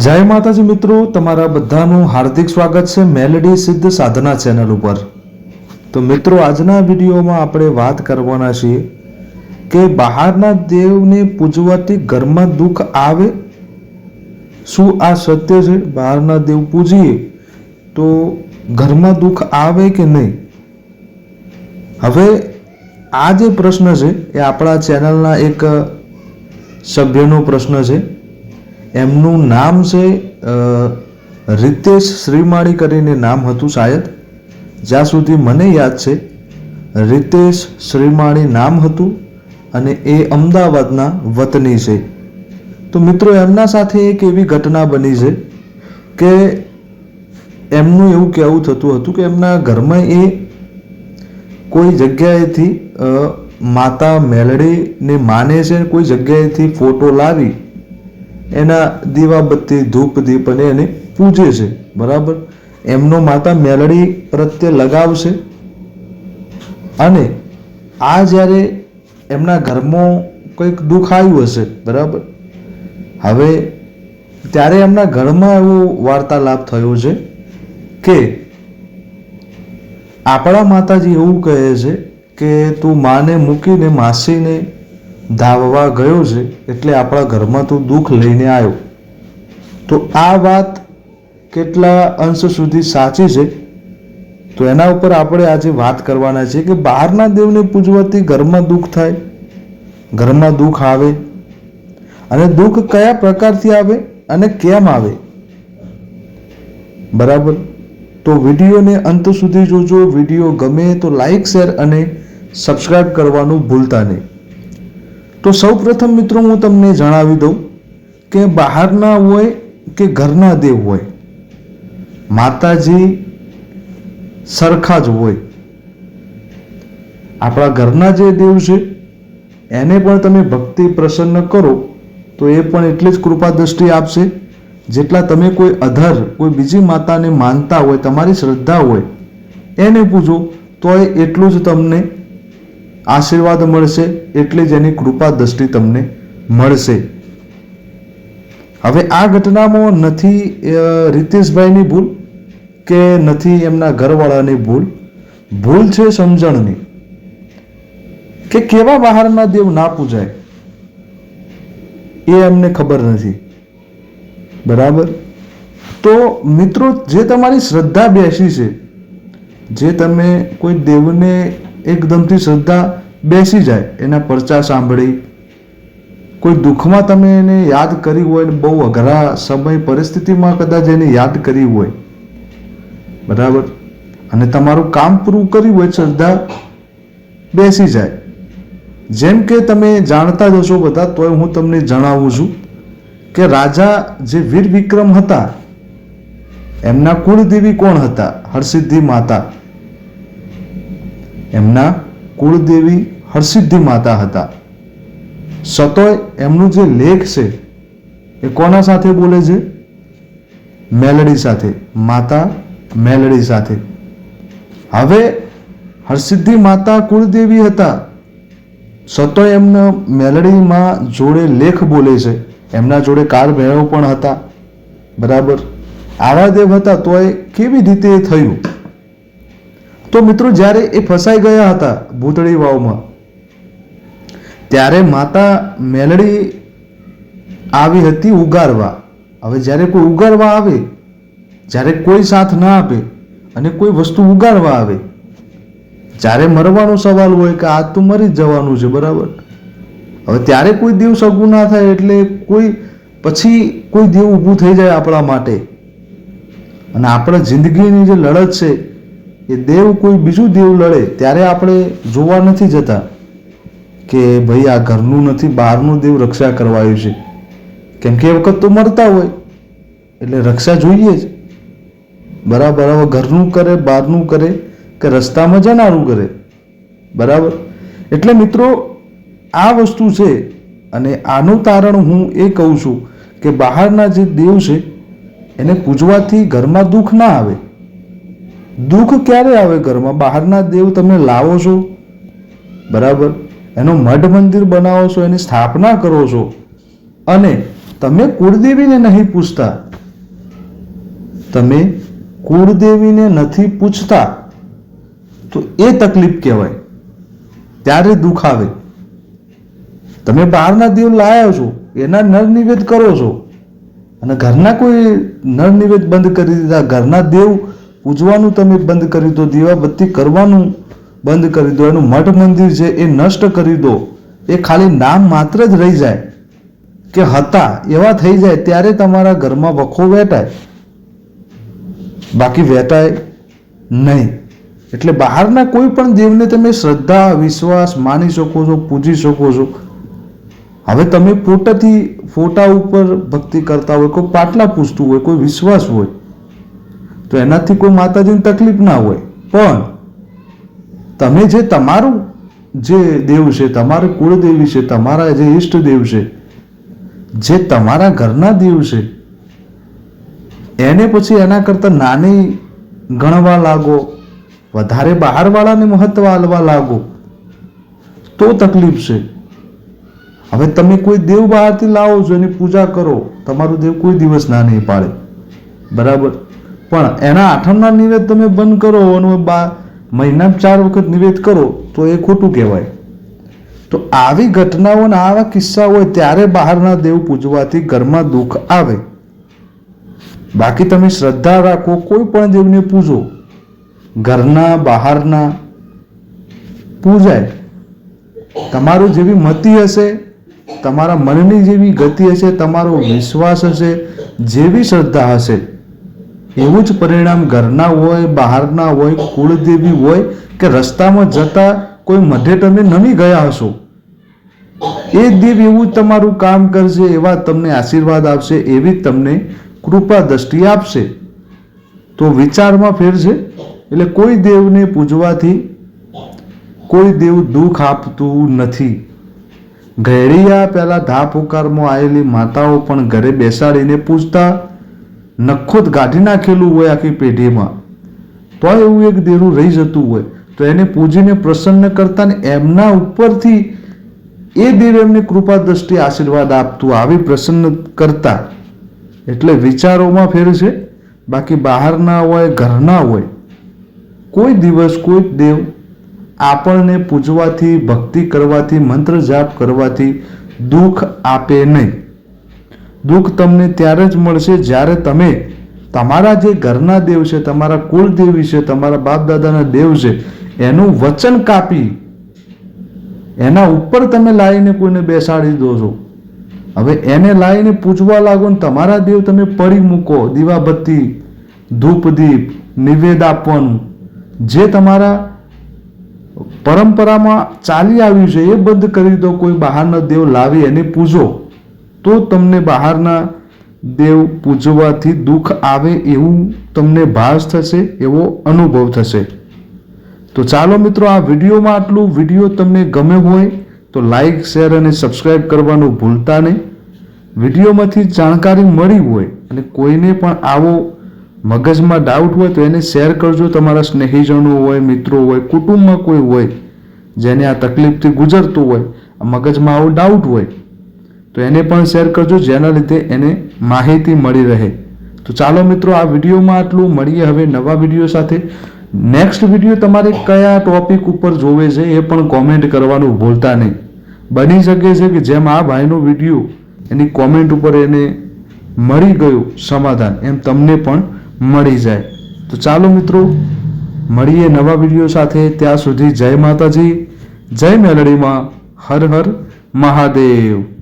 જય માતાજી મિત્રો, તમારા બધાનું હાર્દિક સ્વાગત છે મેલેડી સિદ્ધ સાધના ચેનલ ઉપર. તો મિત્રો, આજના વિડીયોમાં આપણે વાત કરવાના છીએ કે બહારના દેવને પૂજવાથી ઘરમાં દુઃખ આવે? શું આ સત્ય છે? બહારના દેવ પૂજીએ તો ઘરમાં દુઃખ આવે કે નહીં? હવે આ જે પ્રશ્ન છે એ આપણા ચેનલના એક સભ્યનો પ્રશ્ન છે. એમનું નામ છે રિતેશ શ્રીમાળી કરીને નામ હતું શાયદ. જ્યાં સુધી મને યાદ છે, રિતેશ શ્રીમાળી નામ હતું અને એ અમદાવાદના વતની છે. તો મિત્રો, એમના સાથે એક એવી ઘટના બની છે કે એમનું એવું કહેવું થતું હતું કે એમના ઘરમાં એ કોઈ જગ્યાએથી માતા મેલડીને માને છે કોઈ જગ્યાએથી ફોટો લાવી એના દીવાબત્તી ધૂપ દીપ અને એને પૂજે છે. બરાબર? એમનો માતા મેલડી પ્રત્યે લગાવશે અને આ જ્યારે એમના ઘરમાં કંઈક દુઃખ આવ્યું હશે, બરાબર? હવે ત્યારે એમના ઘરમાં એવો વાર્તાલાપ થયો છે કે આપણા માતાજી એવું કહે છે કે તું માને મૂકીને, માસીને ધાવવા ગયો છે એટલે આપણા ઘરમાં તું દુઃખ લઈને આવ્યો. તો આ વાત કેટલા અંશ સુધી સાચી છે? તો એના ઉપર આપણે આજે વાત કરવાના છે કે બહારના દેવને પૂજવાથી ઘરમાં દુઃખ થાય? ઘરમાં દુઃખ આવે? અને દુઃખ કયા પ્રકારથી આવે અને કેમ આવે? બરાબર? તો વિડીયોને અંત સુધી જોજો. વીડિયો ગમે તો લાઈક, શેર અને સબસ્ક્રાઈબ કરવાનું ભૂલતા નહીં. તો સૌ પ્રથમ મિત્રો હું તમને જણાવી દઉં કે બહારના હોય કે ઘરના દેવ હોય, માતાજી સરખા જ હોય. આપણા ઘરના જે દેવ છે, એને પણ તમે ભક્તિ પ્રસન્ન કરો, તો એ પણ એટલી જ કૃપા દ્રષ્ટિ આપશે. જેટલા તમે કોઈ અધર, કોઈ બીજી માતાને માનતા હોય, તમારી શ્રદ્ધા હોય, એને પૂજો, તો એ એટલું જ તમને આશીર્વાદ મળશે એટલે જ એની કૃપા દ્રષ્ટિ તમને મળશે. હવે આ ઘટનામાં નથી રીતેશભાઈની ભૂલ કે નથી એમના ઘરવાળાની ભૂલ? ભૂલ છે સમજણની. કે કેવા બહારના દેવ ના પૂજાય? એ એમને ખબર નથી. બરાબર? તો મિત્રો, જે તમારી શ્રદ્ધા બેસી છે, જે તમે કોઈ દેવને એકદમથી શ્રદ્ધા બેસી જાય, એના પરચા સાંભળી. કોઈ દુઃખમાં તમે એને યાદ કરી હોય ને બહુ અઘરા સમય પરિસ્થિતિમાં કદાચ એને યાદ કરી હોય. બરાબર? અને તમારું કામ પૂરું કર્યું હોય, શ્રદ્ધા બેસી જાય. જેમ કે તમે જાણતા જ હશો બધા, તોય હું તમને જણાવું છું કે રાજા જે વીર વિક્રમ હતા, એમના કુળદેવી કોણ હતા? હરસિદ્ધિ માતા. એમના કુળદેવી હરસિદ્ધિ માતા હતા. સતોય એમનું જે લેખ છે, એ કોના સાથે બોલે છે? મેલડી સાથે, માતા મેલડી સાથે. હવે હરસિદ્ધિ માતા કુળદેવી હતા. સતોય એમના મેલડીમાં જોડે લેખ બોલે છે. એમના જોડે કાર ભેળો પણ હતા. બરાબર? આવા દેવ હતા તોય કેવી રીતે થયું? તો મિત્રો જ્યારે એ ફસાઈ ગયા હતા ભૂતળી વાવમાં, ત્યારે માતા મેલડી આવી હતી ઉગારવા. હવે જ્યારે કોઈ ઉગારવા આવે, જ્યારે કોઈ સાથ ના આપે અને કોઈ વસ્તુ ઉગાડવા આવે, જ્યારે મરવાનો સવાલ હોય કે આજ તો મરી જ જવાનું છે, બરાબર? હવે ત્યારે કોઈ દેવ સગું ના થાય એટલે કોઈ, પછી કોઈ દેવ ઊભું થઈ જાય આપણા માટે. અને આપણા જિંદગીની જે લડત છે એ દેવ કોઈ બીજું દેવ લડે, ત્યારે આપણે જોવા નથી જતા કે ભાઈ આ ઘરનું નથી, બહારનું દેવ રક્ષા કરવાયું છે. કેમ કે એ વખત તો મરતા હોય, એટલે રક્ષા જોઈએ જ. બરાબર, હવે ઘરનું કરે, બહારનું કરે, કે રસ્તામાં જનારું કરે. બરાબર? એટલે મિત્રો, આ વસ્તુ છે, અને આનું તારણ હું એ કહું છું કે બહારના જે દેવ છે, એને પૂજવાથી ઘરમાં દુઃખ ના આવે. દુઃખ ક્યારે આવે ઘરમાં? બહારના દેવ તમે લાવો છો? બરાબર? એનો મઢ મંદિર બનાવો છો, એની સ્થાપના કરો છો. અને તમે કુળદેવીને નહીં પૂછતા. તમે કુળદેવીને નથી પૂછતા. તો એ તકલીફ કહેવાય. ત્યારે દુઃખ આવે. તમે બહારના દેવ લાયા છો, એના નર નિવેદ કરો છો. અને ઘરના કોઈ નર નિવેદ બંધ કરી દીધા, ઘરના દેવ પૂજવાનું તમે બંધ કરી દો, દીવાબત્તી કરવાનું બંધ કરી દો, એનું મઠ મંદિર છે એ નષ્ટ કરી દો. એ ખાલી નામ માત્ર જ રહી જાય. કે હતા, એવા થઈ જાય ત્યારે તમારા ઘરમાં વખો વેટાય. બાકી વેટાય નહીં. એટલે બહારના કોઈ પણ દેવને તમે શ્રદ્ધા, વિશ્વાસ માની શકો છો, પૂજી શકો છો. હવે તમે ફોટાથી, ફોટા ઉપર ભક્તિ કરતા હોય, કોઈ પાટલા પૂછતું હોય, કોઈ વિશ્વાસ હોય તો એનાથી કોઈ માતાજીની તકલીફ ના હોય. પણ તમે જે તમારું જે દેવ છે, તમારી કુળદેવી છે, તમારા જે ઈષ્ટ દેવ છે, જે તમારા ઘરના દેવ છે, એને પછી એના કરતાં નાની ગણવા લાગો, વધારે બહારવાળાને મહત્વ આલવા લાગો, તો તકલીફ છે. હવે તમે કોઈ દેવ બહારથી લાવો છો, એની પૂજા કરો, તમારું દેવ કોઈ દિવસ ના નહીં પાડે. બરાબર? પણ એના આઠમના નિવેદ તમે બંધ કરો અને બા મહિનામાં ચાર વખત નિવેદ કરો, તો એ ખોટું કહેવાય. તો આવી ઘટનાઓ અને આવા કિસ્સા હોય ત્યારે બહારના દેવ પૂજવાથી ઘરમાં દુઃખ આવે. બાકી તમે શ્રદ્ધા રાખો, કોઈ પણ દેવને પૂજો. ઘરના બહારના પૂજાય. તમારું જેવી મતિ હશે, તમારા મનની જેવી ગતિ હશે, તમારો વિશ્વાસ હશે, જેવી શ્રદ્ધા હશે એવું જ પરિણામ ઘરના હોય, બહારના હોય, કુળદેવી હોય કે રસ્તામાં જતા કોઈ મધ્ય તમે નમી ગયા હશો. એ દેવ એવું તમારું કામ કરશે, એવા તમને આશીર્વાદ આપશે, એવી તમને કૃપા દ્રષ્ટિ આપશે. તો વિચારમાં ફેરશે. એટલે કોઈ દેવને પૂજવાથી કોઈ દેવ દુઃખ આપતું નથી. ઘેડિયા પહેલાં ધા પુકારમાં આવેલી માતાઓ પણ ઘરે બેસાડીને પૂજતા. નખોત કાઢી નાખેલું હોય આખી પેઢીમાં. તો એવું એક દેરું રહી જતું હોય. તો એને પૂજીને પ્રસન્ન કરતા ને એમના ઉપરથી એ દેવ એમને કૃપા દ્રષ્ટિ આશીર્વાદ આપતું, આવી પ્રસન્ન કરતા. એટલે વિચારોમાં ફેર છે, બાકી બહારના હોય, ઘરના હોય, કોઈ દિવસ કોઈ દેવ આપણને પૂજવાથી, ભક્તિ કરવાથી, મંત્ર જાપ કરવાથી દુઃખ આપે નહીં. દુઃખ તમને ત્યારે જ મળશે જ્યારે તમે તમારા જે ઘરના દેવ છે, તમારા કુળદેવી છે, તમારા બાપ દાદાના દેવ છે, એનું વચન કાપી, એના ઉપર તમે લાવીને કોઈને બેસાડી દો છો. હવે એને લાવીને પૂજવા લાગો ને તમારા દેવ તમે પડી મૂકો, દીવાબત્તી, ધૂપદીપ નિવેદ આપવાનું જે તમારા પરંપરામાં ચાલી આવ્યું છે, એ બંધ કરી દો, કોઈ બહારનો દેવ લાવી એને પૂજો. તો તમને બહારના દેવ પૂજવાથી દુઃખ આવે એવું તમને ભાસ થશે, એવો અનુભવ થશે. તો ચાલો મિત્રો, આ વિડીયોમાં આટલું. વીડિયો તમને ગમે હોય તો લાઈક, શેર અને સબસ્ક્રાઈબ કરવાનું ભૂલતા નહીં. વિડીયોમાંથી જાણકારી મળી હોય અને કોઈને પણ આવો મગજમાં ડાઉટ હોય તો એને શેર કરજો. તમારા સ્નેહીજનો હોય, મિત્રો હોય, કુટુંબમાં કોઈ હોય જેને આ તકલીફથી ગુજરતું હોય મગજમાં આવો ડાઉટ હોય તો એને પણ શેર કરજો, જેના લીધે એને માહિતી મળી રહે. તો ચાલો મિત્રો, આ વિડીયોમાં આટલું. મળીએ હવે નવા વીડિયો સાથે. નેક્સ્ટ વીડિયો તમારે કયા ટોપિક ઉપર જોવે છે એ પણ કોમેન્ટ કરવાનું ભૂલતા નહીં. બની શકે છે કે જેમ આ ભાઈનો વીડિયો એની કોમેન્ટ ઉપર એને મળી ગયું સમાધાન, એમ તમને પણ મળી જાય. તો ચાલો મિત્રો, મળીએ નવા વીડિયો સાથે. ત્યાં સુધી જય માતાજી. જય મેલડીમાં. હર હર મહાદેવ.